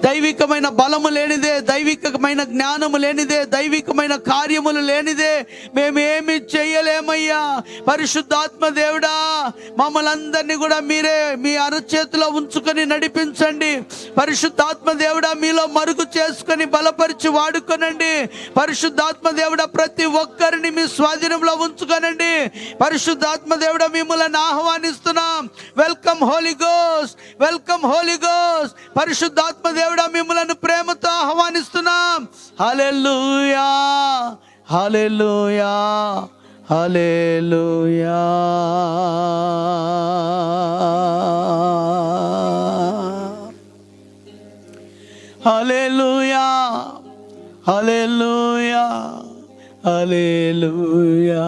దైవికమైన బలము లేనిదే దైవికమైన జ్ఞానము లేనిదే దైవికమైన కార్యములు లేనిదే మేమేమి చేయలేమయ్యా. పరిశుద్ధాత్మ దేవుడా మమ్మల్ని అందరినీ కూడా మీరే మీ అరచేతిలో ఉంచుకొని నడిపించండి. పరిశుద్ధాత్మ దేవుడా మీలో మరుగు చేసుకొని బలపరిచి వాడుకొనండి. పరిశుద్ధాత్మ దేవుడా ప్రతి ఒక్కరిని మీ స్వాధీనంలో ఉంచుకొనండి. పరిశుద్ధాత్మ దేవుడ మిమ్మల్ని ఆహ్వానిస్తున్నాం. Welcome Holi goes welcome Holi goes పరిశుద్ధాత్మ దేవుడ మిమ్మల్ని ప్రేమతో ఆహ్వానిస్తున్నాం. హలెలుయా హలెలుయా హలెలుయా హల్లెలూయా హల్లెలూయా Hallelujah.